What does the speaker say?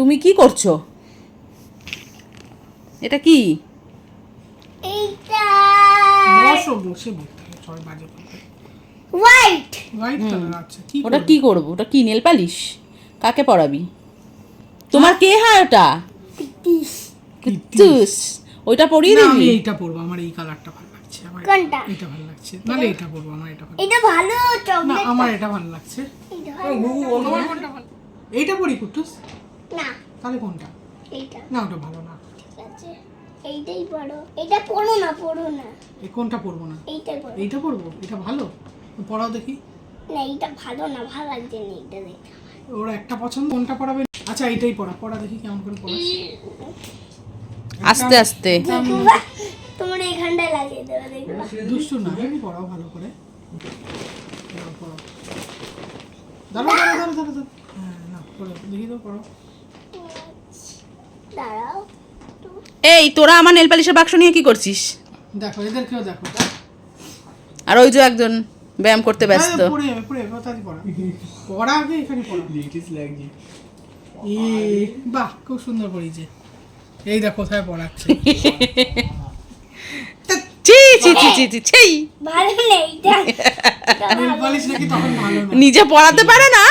তুমি কি করছ? এটা কি? এইটা। বসো বসে বলতে হবে বাজে হোয়াইট হোয়াইট কালার আছে কি ওটা কি করব? ওটা কি নেল পালিশ? কাকে পড়াবি তোমার কে হয় ওটা? ওইটা পরিয়ে না, আমি এইটা পরবো আমার এই কালারটা ভালো লাগছে। আমার কোনটা? এটা ভালো লাগছে। এটা? পরবো আমার এটা ভালো এটা ভালো চকলেট আমার এটা ভালো লাগছে। এটা ভালো ভালো? এইটা পরি কুটুস। না। তাহলে কোনটা? এইটা। না ওটা ভালো না। ঠিক আছে। এইটাই পড়ো। এটা পড়ো না পড়ো না। এই কোনটা পরবো না? এইটাই পড়ো। এইটা পরবো এটা ভালো? পড়াও দেখি। না এইটা ভালো না ভালো লাগছে না এইটা দেখে ওরা একটা পছন্দ কোনটা পড়াবে? আচ্ছা এইটাই পড়া। পড়া দেখি কেমন করে পড়াস আস্তে আস্তে। তোমার এইখানটায় লাগিয়ে দেবো দেখবা দুষ্টু না এমনি পড়াও ভালো করে। দাঁড়াও দাঁড়াও দাঁড়াও দাঁড়াও। হ্যাঁ না পড়াও দেখি তো পড়াও। দাঁড়াও এই তোরা আমার নেল পালিশের বাক্স নিয়ে কি করছিস? দেখো এদেরকেও দেখো আর ওই যে একজন ব্যায়াম করতে ব্যস্ত। আরে, পড়ে আগে এখানে বাহ খুব সুন্দর পড়িয়েছে। এই দেখ কোথায় পড়াচ্ছে। নিজে পড়াতে পারে না।